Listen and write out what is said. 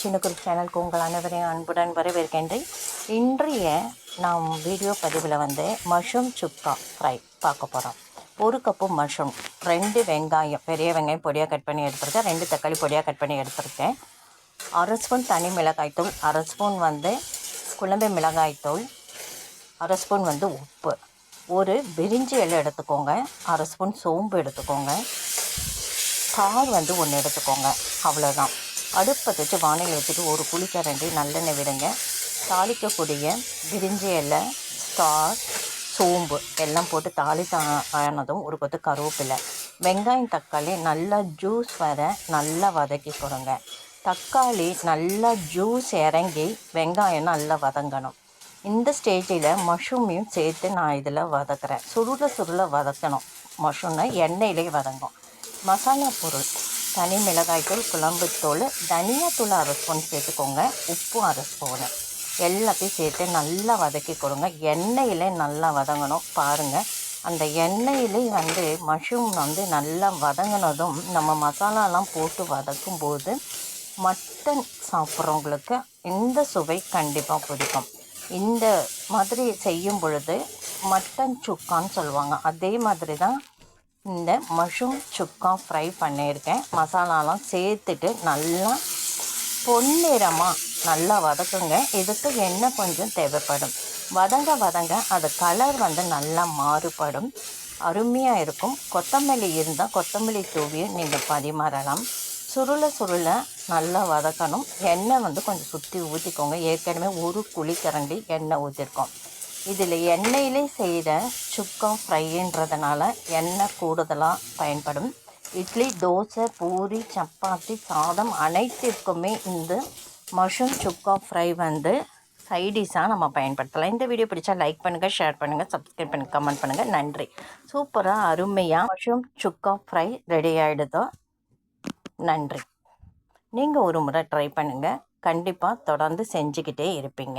சின்னக்குரு சேனலுக்கு உங்கள் அனைவரையும் அன்புடன் வரவேற்கின்றேன். இன்றைய நாம் வீடியோ பதிவில் வந்து மஷ்ரூம் சுக்கா ஃப்ரை பார்க்க போகிறோம் ஒரு கப்பு மஷ்ரூம் ரெண்டு வெங்காயம் பெரிய வெங்காயம் பொடியாக கட் பண்ணி எடுத்திருக்கேன் ரெண்டு தக்காளி பொடியாக கட் பண்ணி எடுத்திருக்கேன். அரை ஸ்பூன் தனி மிளகாய்த்தூள் அரை ஸ்பூன் வந்து குழம்பு மிளகாய்த்தூள் அரை ஸ்பூன் வந்து உப்பு. ஒரு பிரிஞ்சி இலை எடுத்துக்கோங்க அரை ஸ்பூன் சோம்பு எடுத்துக்கோங்க. கார் வந்து ஒன்று எடுத்துக்கோங்க அவ்வளோதான் அடுப்பை வச்சு வானிலை வச்சுட்டு ஒரு குளிக்கரண்டி நல்லெண்ணெய் விடுங்க. தாளிக்கக்கூடிய விரிஞ்சி இலை ஸ்டார் சோம்பு எல்லாம் போட்டு தாளித்த ஆனதும் ஒரு கொத்து கருவேப்பிலை. வெங்காயம் தக்காளி நல்லா ஜூஸ் வர நல்லா வதக்கி கொடுங்க தக்காளி நல்லா ஜூஸ் இறங்கி வெங்காயம் நல்லா வதங்கணும். இந்த ஸ்டேஜில் மஷ்ரூமையும் சேர்த்து நான் இதில் வதக்குறேன். சுருள சுருள வதக்கணும். மஷ்ரூமை எண்ணெயிலே வதங்கும். மசாலா பொருள். தனி மிளகாய்த்தூள் குழம்புத்தூள் தனியாத்தூள் அரை ஸ்பூன் சேர்த்துக்கோங்க. உப்பு அரை ஸ்பூனு. எல்லாத்தையும் சேர்த்து நல்லா வதக்கி கொடுங்க. எண்ணெயில் நல்லா வதங்கணும். பாருங்கள் அந்த எண்ணெயிலே வந்து மஷ்ரூம் வந்து நல்லா வதங்கினதும் நம்ம மசாலாலாம் போட்டு வதக்கும் போது மட்டன் சாப்பிட்றவங்களுக்கு இந்த சுவை கண்டிப்பாக பிடிக்கும். இந்த மாதிரி செய்யும் பொழுது மட்டன் சுக்கான்னு சொல்லுவாங்க. அதே மாதிரி தான் இந்த மஷ்ரூம் சுக்கா ஃப்ரை பண்ணியிருக்கேன். மசாலாலாம் சேர்த்துட்டு நல்லா பொன்னிறமாக நல்லா வதக்குங்க. இதுக்கு எண்ணெய் கொஞ்சம் தேவைப்படும். வதங்க வதங்க அது கலர் வந்து நல்லா மாறுபடும். அருமையாக இருக்கும். கொத்தமல்லி இருந்தால் கொத்தமல்லி தூவியும் நீங்கள் பரிமாறலாம். சுருள சுருள நல்லா வதக்கணும். எண்ணெய் வந்து கொஞ்சம் சுற்றி ஊற்றிக்கோங்க ஏற்கனவே ஒரு குழிக்கரண்டி எண்ணெய் ஊற்றிருக்கோம் இதில் எண்ணெயிலே செய்த சுக்கா ஃப்ரைன்றதுனால எண்ணெய் கூடுதலாக பயன்படும். இட்லி தோசை பூரி சப்பாத்தி சாதம் அனைத்திற்குமே இந்த மஷ்ரூம் சுக்கா ஃப்ரை வந்து சைடிஷாக நம்ம பயன்படுத்தலாம். இந்த வீடியோ பிடிச்சா லைக் பண்ணுங்கள் ஷேர் பண்ணுங்கள் சப்ஸ்கிரைப் பண்ணுங்கள் கமெண்ட் பண்ணுங்கள் நன்றி. சூப்பராக அருமையாக மஷ்ரூம் சுக்கா ஃப்ரை ரெடி ஆகிடுதோ நன்றி. நீங்கள் ஒரு முறை ட்ரை பண்ணுங்கள் கண்டிப்பாக தொடர்ந்து செஞ்சுக்கிட்டே இருப்பீங்க.